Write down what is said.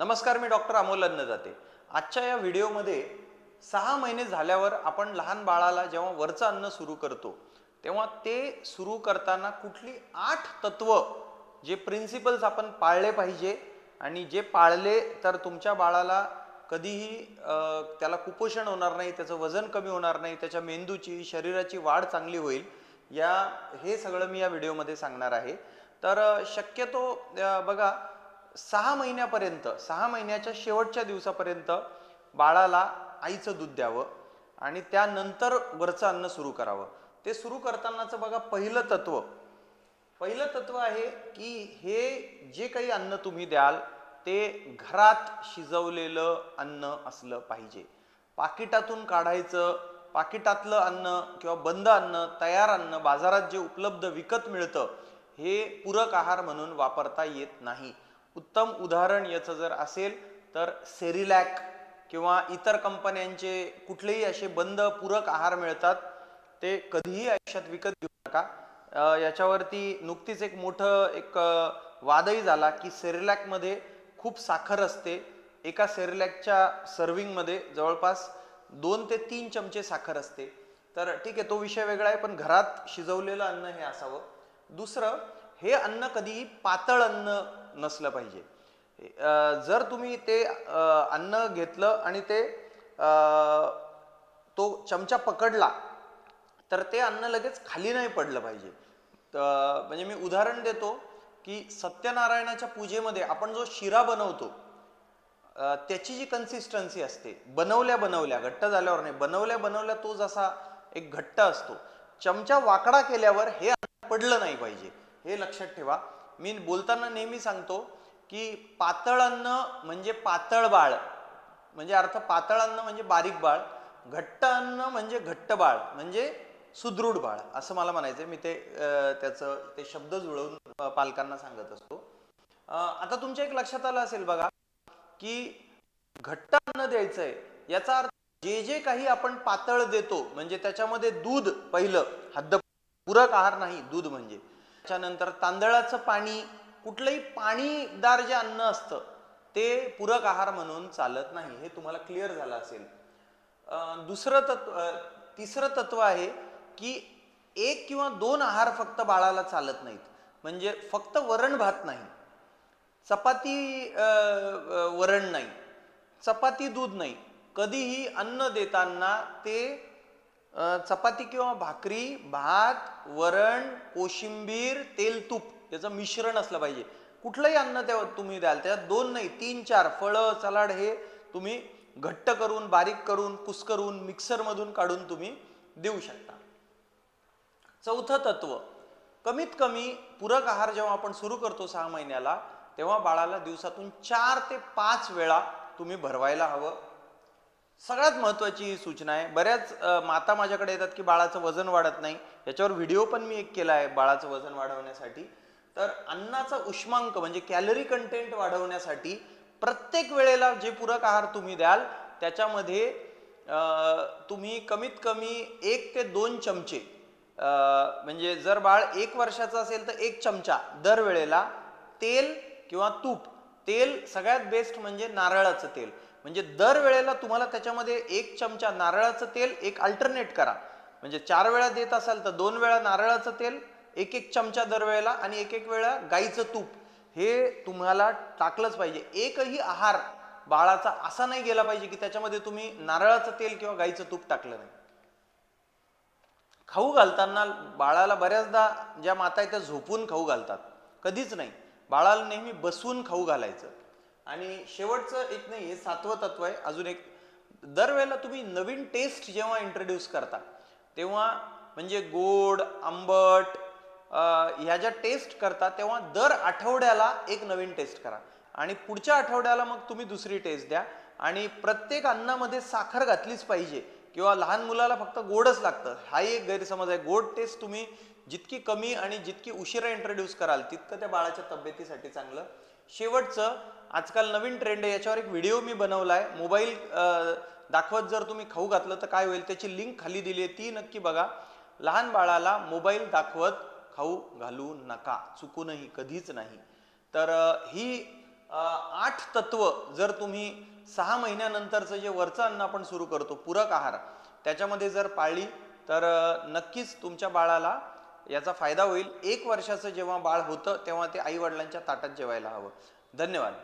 नमस्कार मी डॉक्टर अमोल अन्नदाते आजच्या या व्हिडिओमध्ये सहा महिने झाल्यावर आपण लहान बाळाला जेव्हा वरचं अन्न सुरू करतो तेव्हा ते सुरू करताना कुठली आठ तत्व जे प्रिन्सिपल्स आपण पाळले पाहिजे आणि जे पाळले तर तुमच्या बाळाला कधीही त्याला कुपोषण होणार नाही त्याचं वजन कमी होणार नाही त्याच्या मेंदूची शरीराची वाढ चांगली होईल या हे सगळं मी या व्हिडिओमध्ये सांगणार आहे. तर शक्यतो बघा सहा महिन्यापर्यंत सहा महिन्याच्या शेवटच्या दिवसापर्यंत बाळाला आईचं दूध द्यावं आणि त्यानंतर वरचं अन्न सुरू करावं. ते सुरू करतानाचं बघा पहिलं तत्व. पहिलं तत्व आहे की हे जे काही अन्न तुम्ही द्याल ते घरात शिजवलेलं अन्न असलं पाहिजे. पाकिटातून काढायचं पाकिटातलं अन्न किंवा बंद अन्न तयार अन्न बाजारात जे उपलब्ध विकत मिळतं हे पूरक आहार म्हणून वापरता येत नाही. उत्तम उदाहरण याचं जर असेल तर सेरिलॅक किंवा इतर कंपन्यांचे कुठलेही असे बंद पूरक आहार मिळतात ते कधीही आयुष्यात विकत घेऊ नका. याच्यावरती नुकतीच एक मोठं एक वादही झाला की सेरिलॅकमध्ये खूप साखर असते. एका सेरिलॅकच्या सर्विंगमध्ये जवळपास दोन ते तीन चमचे साखर असते. तर ठीक आहे तो विषय वेगळा आहे पण घरात शिजवलेलं अन्न हे असावं. दुसरं हे अन्न कधीही पातळ अन्न नसलं पाहिजे. जर तुम्ही ते अन्न घेतलं आणि ते तो चमचा पकडला तर ते अन्न लगेच खाली नाही पडलं पाहिजे. म्हणजे मी उदाहरण देतो की सत्यनारायणाच्या पूजेमध्ये आपण जो शिरा बनवतो त्याची जी कन्सिस्टन्सी असते बनवल्या बनवल्या घट्ट झाल्यावर नाही बनवल्या बनवल्या तो जसा एक घट्ट असतो. चमचा वाकडा केल्यावर हे पडलं नाही पाहिजे. हे लक्षात ठेवा. मी बोलताना नेहमी सांगतो की पातळ अन्न म्हणजे पातळ बाळ म्हणजे अर्थ पातळ अन्न म्हणजे बारीक बाळ घट्ट अन्न म्हणजे घट्ट बाळ म्हणजे सुदृढ बाळ असं मला म्हणायचं मी ते त्याचं ते शब्द जुळवून पालकांना सांगत असतो. आता तुमच्या एक लक्षात आलं असेल बघा की घट्ट अन्न द्यायचंय याचा अर्थ जे जे काही आपण पातळ देतो म्हणजे त्याच्यामध्ये दूध पहिलं हद्द पूरक आहार नाही दूध म्हणजे. त्याच्यानंतर तांदळाचं पाणी कुठलंही पाणीदार जे अन्न असतं ते पूरक आहार म्हणून चालत नाही. हे तुम्हाला क्लिअर झालं असेल. दुसरं तत्व तिसरं तत्व आहे की एक किंवा दोन आहार फक्त बाळाला चालत नाहीत. म्हणजे फक्त वरण भात नाही. चपाती वरण नाही. चपाती दूध नाही. कधीही अन्न देताना ते चपाती किंवा भाकरी भात वरण कोशिंबीर तेल तूप याचं मिश्रण असलं पाहिजे. कुठलंही अन्न त्या तुम्ही द्याल त्याच्यात दोन नाही तीन चार फळं सलाड हे तुम्ही घट्ट करून बारीक करून कुस्करून मिक्सरमधून काढून तुम्ही देऊ शकता. चौथं तत्व कमीत कमी पूरक आहार जेव्हा आपण सुरू करतो सहा महिन्याला तेव्हा बाळाला दिवसातून चार ते पाच वेळा तुम्ही भरवायला हवं. सगळ्यात महत्त्वाची ही सूचना आहे. बऱ्याच माता माझ्याकडे येतात की बाळाचं वजन वाढत नाही. याच्यावर व्हिडिओ पण मी एक केला आहे बाळाचं वजन वाढवण्यासाठी. तर अन्नाचा उष्मांक म्हणजे कॅलरी कंटेंट वाढवण्यासाठी प्रत्येक वेळेला जे पूरक आहार तुम्ही द्याल त्याच्यामध्ये तुम्ही कमीत कमी एक ते दोन चमचे म्हणजे जर बाळ एक वर्षाचं असेल तर एक चमचा दरवेळेला तेल किंवा तूप. तेल सगळ्यात बेस्ट म्हणजे नारळाचं तेल. म्हणजे दरवेळेला तुम्हाला त्याच्यामध्ये एक चमचा नारळाचं तेल एक अल्टरनेट करा. म्हणजे चार वेळा देत असाल तर दोन वेळा नारळाचं तेल एक एक चमचा दरवेळेला आणि एक एक वेळा गाईचं तूप. हे तुम्हाला टाकलंच पाहिजे. एकही आहार बाळाचा असा नाही गेला पाहिजे की त्याच्यामध्ये तुम्ही नारळाचं तेल किंवा गाईचं तूप टाकलं नाही. खाऊ घालताना बाळाला बऱ्याचदा ज्या माता आहेत त्या झोपून खाऊ घालतात. कधीच नाही. बाळाला नेहमी बसवून खाऊ घालायचं. आणि शेवटचं एक नाही हे सातवं तत्व आहे. अजून एक दरवेळेला तुम्ही नवीन टेस्ट जेव्हा इंट्रोड्यूस करता तेव्हा म्हणजे गोड आंबट ह्या ज्या टेस्ट करता तेव्हा दर आठवड्याला एक नवीन टेस्ट करा. आणि पुढच्या आठवड्याला मग तुम्ही दुसरी टेस्ट द्या. आणि प्रत्येक अन्नामध्ये साखर घातलीच पाहिजे. किंवा लहान मुलाला फक्त गोडच लागतं. हा एक गैरसमज आहे. गोड टेस्ट तुम्ही जितकी कमी आणि जितकी उशिरा इंट्रोड्यूस कराल तितकं त्या बाळाच्या तब्येतीसाठी चांगलं. शेवटचं आजकाल नवीन ट्रेंड आहे याच्यावर एक व्हिडिओ मी बनवला आहे मोबाईल दाखवत जर तुम्ही खाऊ घातलं तर काय होईल त्याची लिंक खाली दिली आहे ती नक्की बघा. लहान बाळाला मोबाईल दाखवत खाऊ घालू नका चुकूनही कधीच नाही. तर ही आठ तत्व जर तुम्ही सहा महिन्यानंतरचं जे वरचं अन्न आपण सुरू करतो पूरक आहार त्याच्यामध्ये जर पाळली तर नक्कीच तुमच्या बाळाला याचा फायदा होईल. एक वर्षाचं जेव्हा बाळ होतं तेव्हा ते आईवडिलांच्या ताटात जेवायला हवं. धन्यवाद.